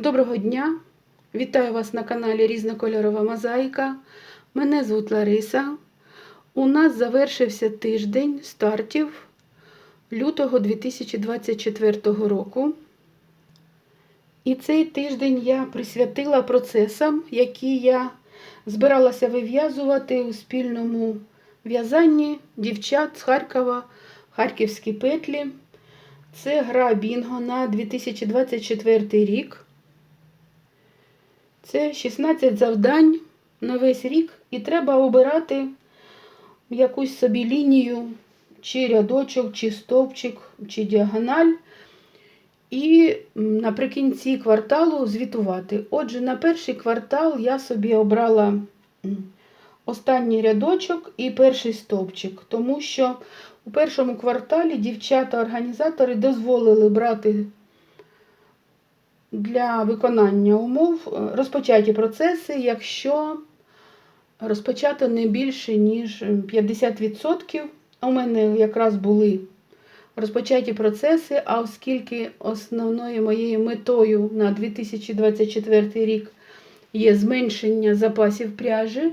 Доброго дня! Вітаю вас на каналі Різнокольорова Мозаїка. Мене звуть Лариса. У нас завершився тиждень стартів лютого 2024 року. І цей тиждень я присвятила процесам, які я збиралася вив'язувати у спільному в'язанні дівчат з Харкова, Харківські петлі. Це гра Бінго на 2024 рік. Це 16 завдань на весь рік, і треба обирати якусь собі лінію, чи рядочок, чи стовпчик, чи діагональ. І наприкінці кварталу звітувати. Отже, на перший квартал я собі обрала останній рядочок і перший стовпчик, тому що у першому кварталі дівчата-організатори дозволили брати для виконання умов розпочаті процеси, якщо розпочато не більше, ніж 50%. У мене якраз були розпочаті процеси, а оскільки основною моєю метою на 2024 рік є зменшення запасів пряжі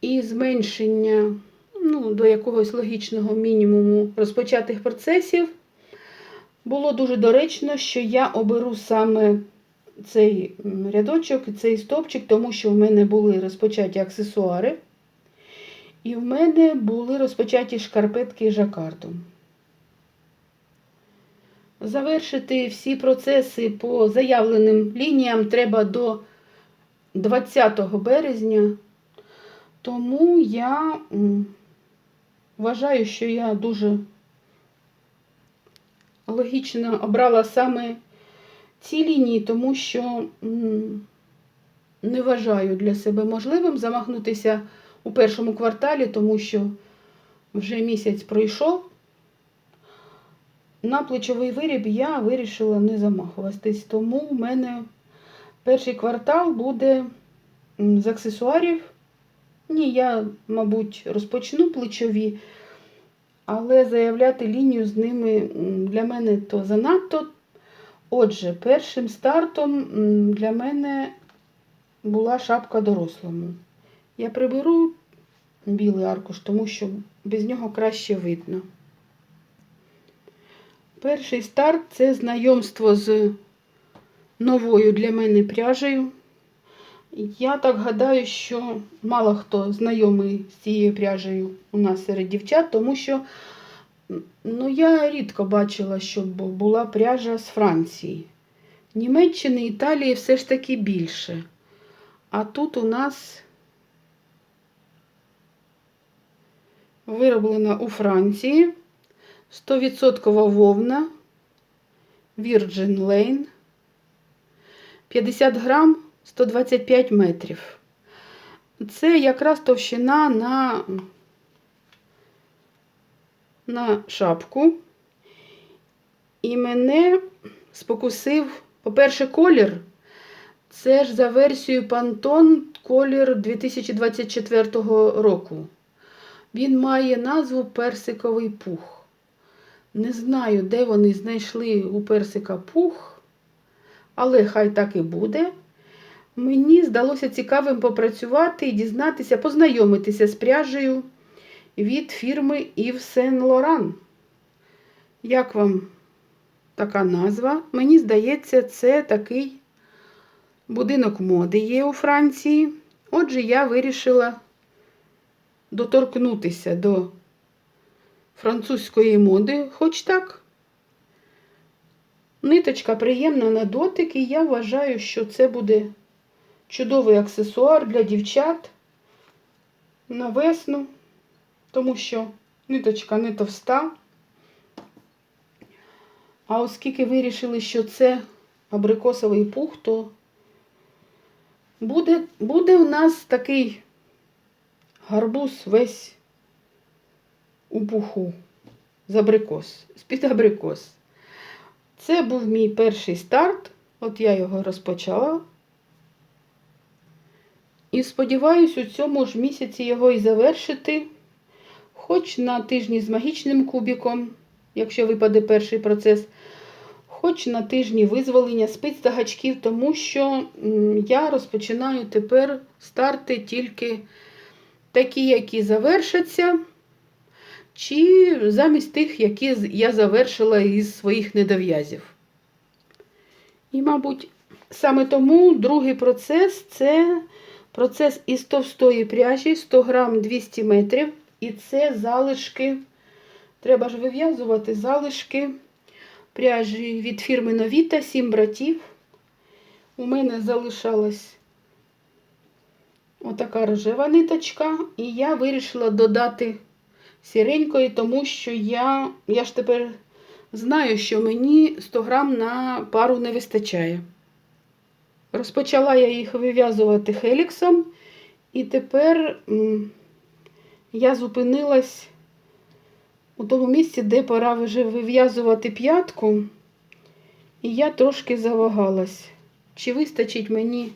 і зменшення ну, до якогось логічного мінімуму розпочатих процесів, було дуже доречно, що я оберу саме цей рядочок і цей стовпчик, тому що в мене були розпочаті аксесуари, і в мене були розпочаті шкарпетки жакартом. Завершити всі процеси по заявленим лініям треба до 20 березня, тому я вважаю, що я дуже логічно обрала саме ці лінії, тому що не вважаю для себе можливим замахнутися у першому кварталі, тому що вже місяць пройшов. На плечовий виріб я вирішила не замахуватись, тому в мене перший квартал буде з аксесуарів. Ні, я, мабуть, розпочну плечові, але заявляти лінію з ними для мене то занадто. Отже, першим стартом для мене була шапка дорослому. Я приберу білий аркуш, тому що без нього краще видно. Перший старт це знайомство з новою для мене пряжею. Я так гадаю, що мало хто знайомий з цією пряжею у нас серед дівчат, тому що ну, я рідко бачила, щоб була пряжа з Франції. Німеччини, Італії все ж таки більше. А тут у нас вироблена у Франції 100% вовна Virgin Lane 50 грам 125 метрів. Це якраз товщина на, на шапку. І мене спокусив, по-перше, колір. Це ж за версією Pantone колір 2024 року. Він має назву персиковий пух. Не знаю, де вони знайшли у персика пух, але хай так і буде. Мені здалося цікавим попрацювати і дізнатися, познайомитися з пряжею від фірми Yves Saint Laurent. Як вам така назва? Мені здається, це такий будинок моди є у Франції. Отже, я вирішила доторкнутися до французької моди, хоч так. Ниточка приємна на дотик, і я вважаю, що це буде чудовий аксесуар для дівчат на весну, тому що ниточка не товста. А оскільки вирішили, що це абрикосовий пух, то буде, буде у нас такий гарбуз весь у пуху з абрикос, з-під абрикос. Це був мій перший старт. От я його розпочала. І сподіваюся, у цьому ж місяці його і завершити, хоч на тижні з магічним кубіком, якщо випаде перший процес, хоч на тижні визволення спиць та гачків, тому що я розпочинаю тепер старти тільки такі, які завершаться, чи замість тих, які я завершила із своїх недов'язів. І, мабуть, саме тому другий процес це процес із товстої пряжі 100 грам 200 метрів. І це залишки, треба ж вив'язувати залишки пряжі від фірми Новіта, 7 братів. У мене залишалась отака рожева ниточка, і я вирішила додати сіренької, тому що я, я ж тепер знаю, що мені 100 грам на пару не вистачає. Розпочала я їх вив'язувати хеліксом, і тепер я зупинилась у тому місці, де пора вже вив'язувати п'ятку, і я трошки завагалась. Чи вистачить мені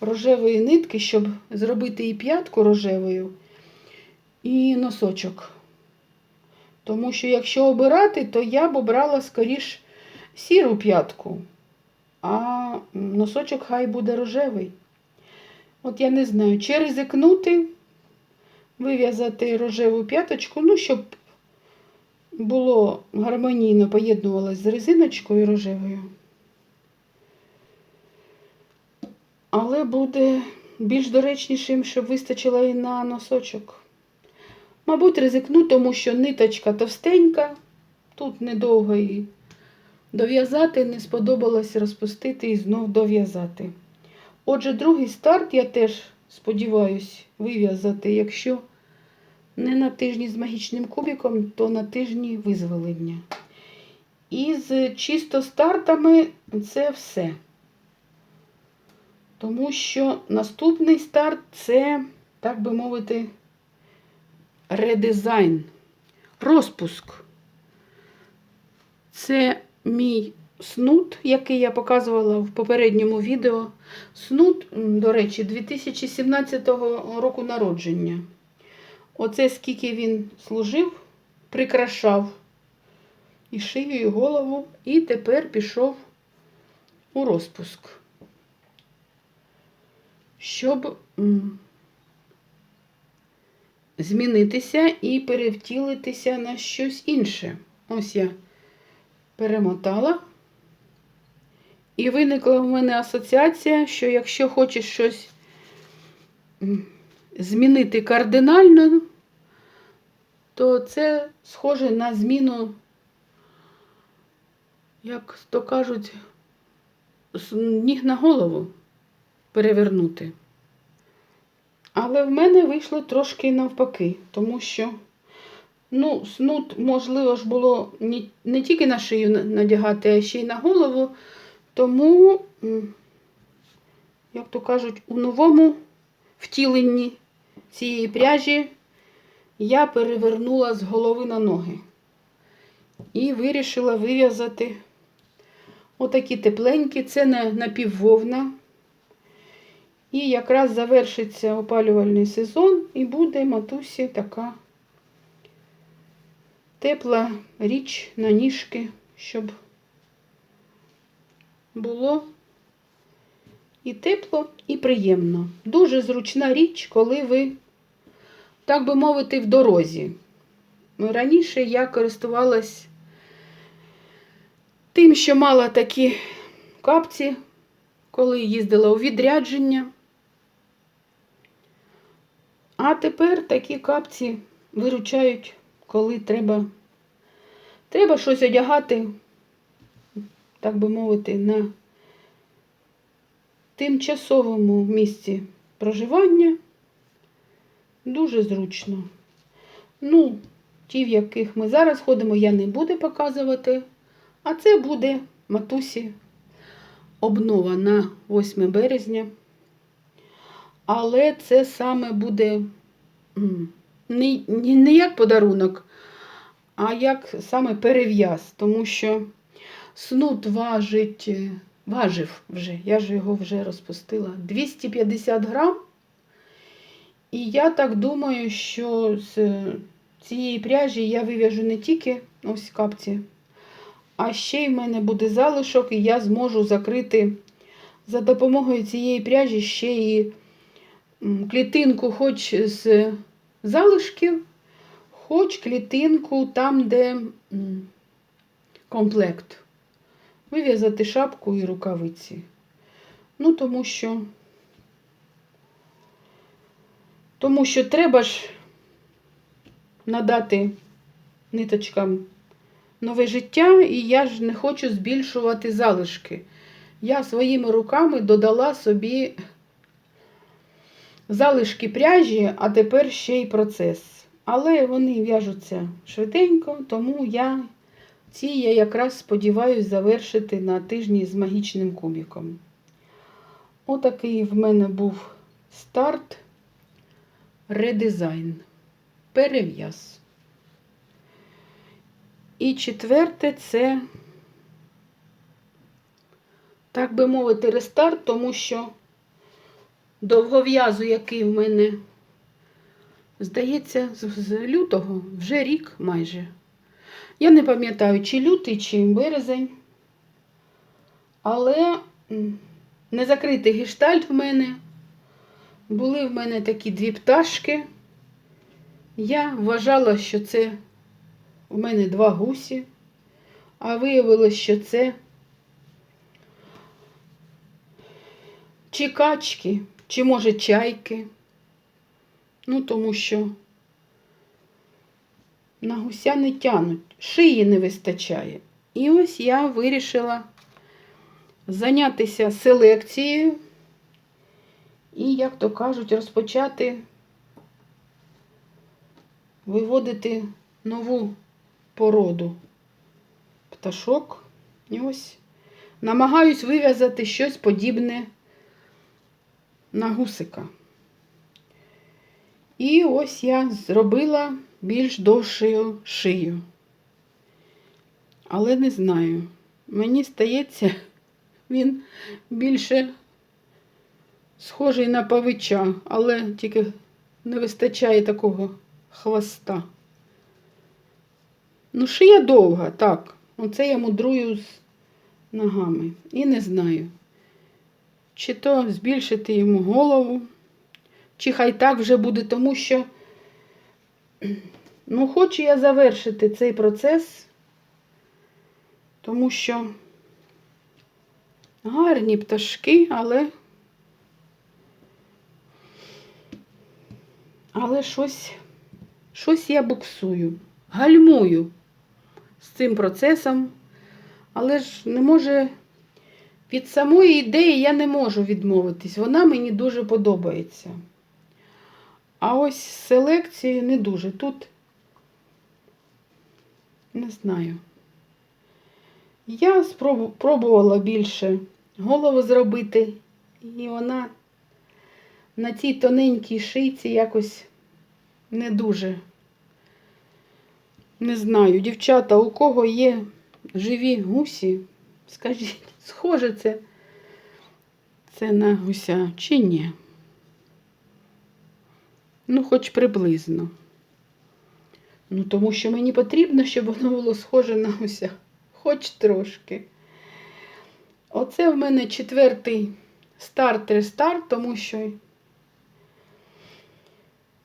рожевої нитки, щоб зробити і п'ятку рожевою, і носочок. Тому що якщо обирати, то я б обрала скоріш сіру п'ятку, а носочок хай буде рожевий. От я не знаю, чи ризикнути, вив'язати рожеву п'яточку, ну, щоб було гармонійно поєднувалось з резиночкою рожевою. Але буде більш доречнішим, щоб вистачило і на носочок. Мабуть, ризикну, тому що ниточка товстенька, тут недовго її дов'язати, не сподобалось розпустити і знов дов'язати. Отже, другий старт я теж сподіваюся вив'язати, якщо не на тижні з магічним кубиком, то на тижні визволення. І з чисто стартами це все. Тому що наступний старт це, так би мовити, редизайн, розпуск. Це мій снуд, який я показувала в попередньому відео. Снуд, до речі, 2017 року народження. Оце скільки він служив, прикрашав і шию, і голову, і тепер пішов у розпуск. Щоб змінитися і перевтілитися на щось інше. Ось я перемотала. І виникла в мене асоціація, що якщо хочеш щось змінити кардинально, то це схоже на зміну, як то кажуть, з ніг на голову перевернути. Але в мене вийшло трошки навпаки, тому що, ну, снуд, можливо ж було не, не тільки на шию надягати, а ще й на голову. Тому, як то кажуть, у новому втіленні цієї пряжі я перевернула з голови на ноги і вирішила вив'язати отакі тепленькі, це на напіввовна. І якраз завершиться опалювальний сезон, і буде матусі така тепла річ на ніжки, щоб було і тепло, і приємно. Дуже зручна річ, коли ви, так би мовити, в дорозі. Раніше я користувалась тим, що мала такі капці, коли їздила у відрядження. А тепер такі капці виручають, коли треба, треба щось одягати, так би мовити, на тимчасовому місці проживання. Дуже зручно. Ну, ті, в яких ми зараз ходимо, я не буду показувати. А це буде матусі обнова на 8 березня. Але це саме буде не, як подарунок, а як саме перев'яз, тому що снуд важить, е, важив вже, я ж його вже розпустила, 250 грам. І я так думаю, що з цієї пряжі я вив'яжу не тільки ось капці, А ще й в мене буде залишок, і я зможу закрити за допомогою цієї пряжі ще і клітинку, хоч з залишків, хоч клітинку там, де комплект. Вив'язати шапку і рукавиці. Ну, тому що, тому що треба ж надати ниточкам нове життя, і я ж не хочу збільшувати залишки. Я своїми руками додала собі залишки пряжі, а тепер ще й процес. Але вони в'яжуться швиденько, тому я ці я якраз сподіваюся завершити на тижні з магічним кубіком. Отакий в мене був старт, редизайн, перев'яз. І четверте це, так би мовити, рестарт, тому що довгов'язу, який в мене, здається, з, лютого вже рік майже. Я не пам'ятаю, чи лютий, чи березень. Але м, не закритий гештальт в мене. Були в мене такі дві пташки. Я вважала, що це у мене два гусі, а виявилось, що це чи качки, чи, може, чайки. Ну, тому що на гуся не тянуть, шиї не вистачає. І ось я вирішила зайнятися селекцією і, як то кажуть, розпочати виводити нову породу пташок. І ось намагаюсь вив'язати щось подібне на гусика. І ось я зробила більш довшою шию. Але не знаю. Мені стається, він більше схожий на павича, але тільки не вистачає такого хвоста. Ну, шия довга, так. Оце я мудрую з ногами. І не знаю, чи то збільшити йому голову, чи хай так вже буде, тому що, ну, хочу я завершити цей процес, тому що гарні пташки, але, але щось, щось я буксую, гальмую з цим процесом, але ж не може від самої ідеї я не можу відмовитись. Вона мені дуже подобається. А ось з селекцією не дуже. Тут не знаю. Я спробу- пробувала більше голову зробити, і вона на цій тоненькій шийці якось не дуже. Не знаю, дівчата, у кого є живі гусі, скажіть, схоже це, це на гуся чи ні? Ну, хоч приблизно. Ну, тому що мені потрібно, щоб воно було схоже на гуся. Хоч трошки. Оце в мене четвертий старт-рестарт, тому що,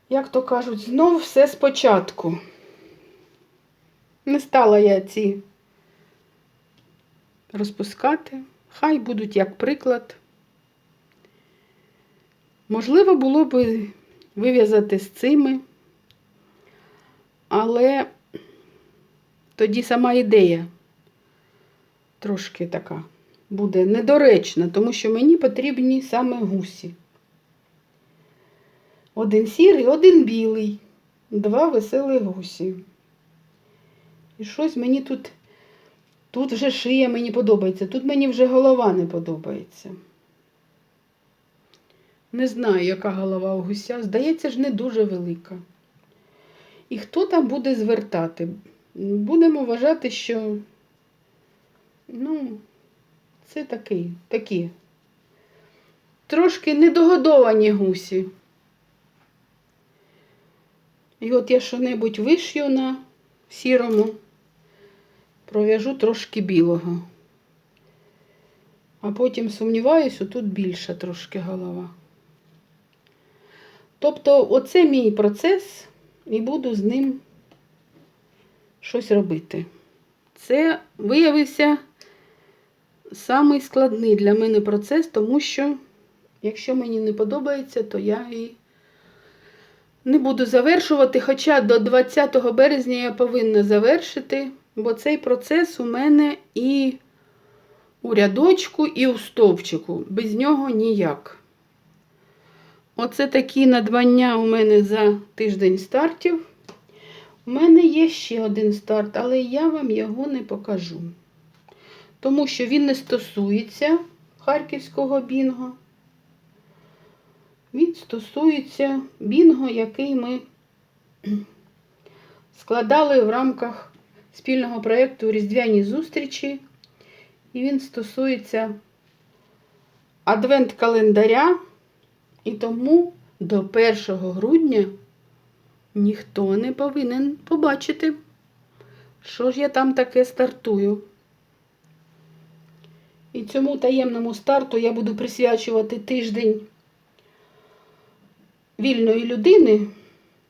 як то кажуть, знов все спочатку. Не стала я ці розпускати. Хай будуть як приклад. Можливо, було б вив'язати з цими, але тоді сама ідея трошки така буде недоречна, тому що мені потрібні саме гусі. Один сірий, один білий, два веселих гусі. І щось мені тут, тут вже шия мені подобається, тут мені вже голова не подобається. Не знаю, яка голова у гуся. Здається ж, не дуже велика. І хто там буде звертати? Будемо вважати, що ну, це такий, такі. Трошки недогодовані гусі. І от я що-небудь вишью на сірому. Пров'яжу трошки білого. А потім сумніваюсь, тут більша трошки голова. Тобто, оце мій процес, і буду з ним щось робити. Це виявився самий складний для мене процес, тому що, якщо мені не подобається, то я і не буду завершувати. Хоча до 20 березня я повинна завершити, бо цей процес у мене і у рядочку, і у стовпчику. Без нього ніяк. Оце такі надбання у мене за тиждень стартів. У мене є ще один старт, але я вам його не покажу. Тому що він не стосується харківського бінго. Він стосується бінго, який ми складали в рамках спільного проєкту Різдвяні зустрічі. І він стосується адвент-календаря. І тому до 1 грудня ніхто не повинен побачити, що ж я там таке стартую. І цьому таємному старту я буду присвячувати тиждень вільної людини.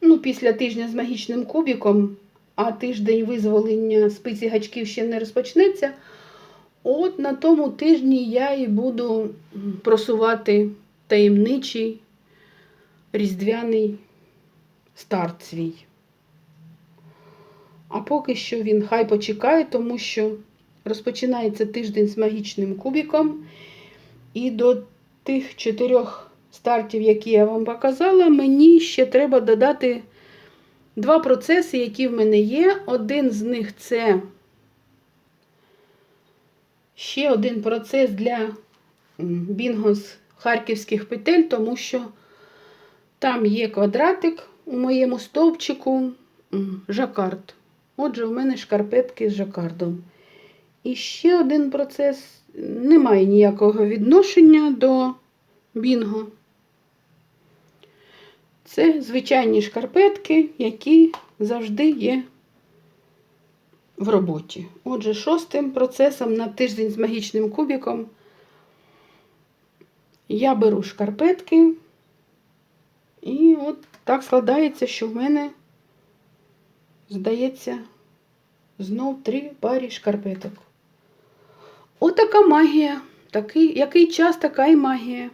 Ну, після тижня з магічним кубіком, а тиждень визволення спиці гачків ще не розпочнеться. От на тому тижні я і буду просувати таємничий різдвяний старт свій. А поки що він хай почекає, тому що розпочинається тиждень з магічним кубіком. І до тих чотирьох стартів, які я вам показала, мені ще треба додати два процеси, які в мене є. Один з них це ще один процес для бінго з харківських петель, тому що там є квадратик у моєму стовпчику жакард. Отже, в мене шкарпетки з жакардом. І ще один процес не має ніякого відношення до бінго. Це звичайні шкарпетки, які завжди є в роботі. Отже, шостим процесом на тиждень з магічним кубіком я беру шкарпетки, і от так складається, що в мене, здається, знов три парі шкарпеток. Отака магія. Такий, який час, така і магія.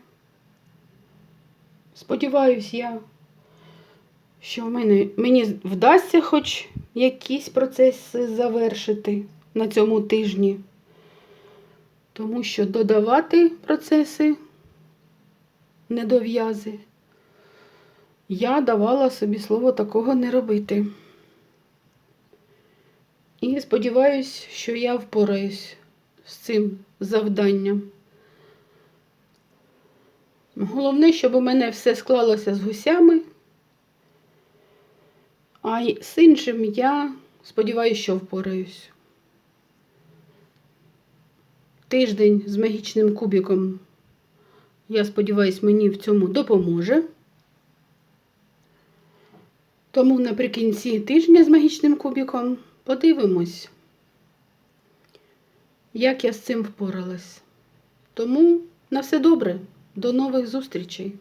Сподіваюсь я, що в мене, мені вдасться хоч якісь процеси завершити на цьому тижні. Тому що додавати процеси недов'язи. Я давала собі слово такого не робити. І сподіваюсь, що я впораюсь з цим завданням. Головне, щоб у мене все склалося з гусями, а з іншим я сподіваюся, що впораюсь. Тиждень з магічним кубиком, я сподіваюся, мені в цьому допоможе. Тому наприкінці тижня з магічним кубиком подивимось, як я з цим впоралась. Тому на все добре, до нових зустрічей!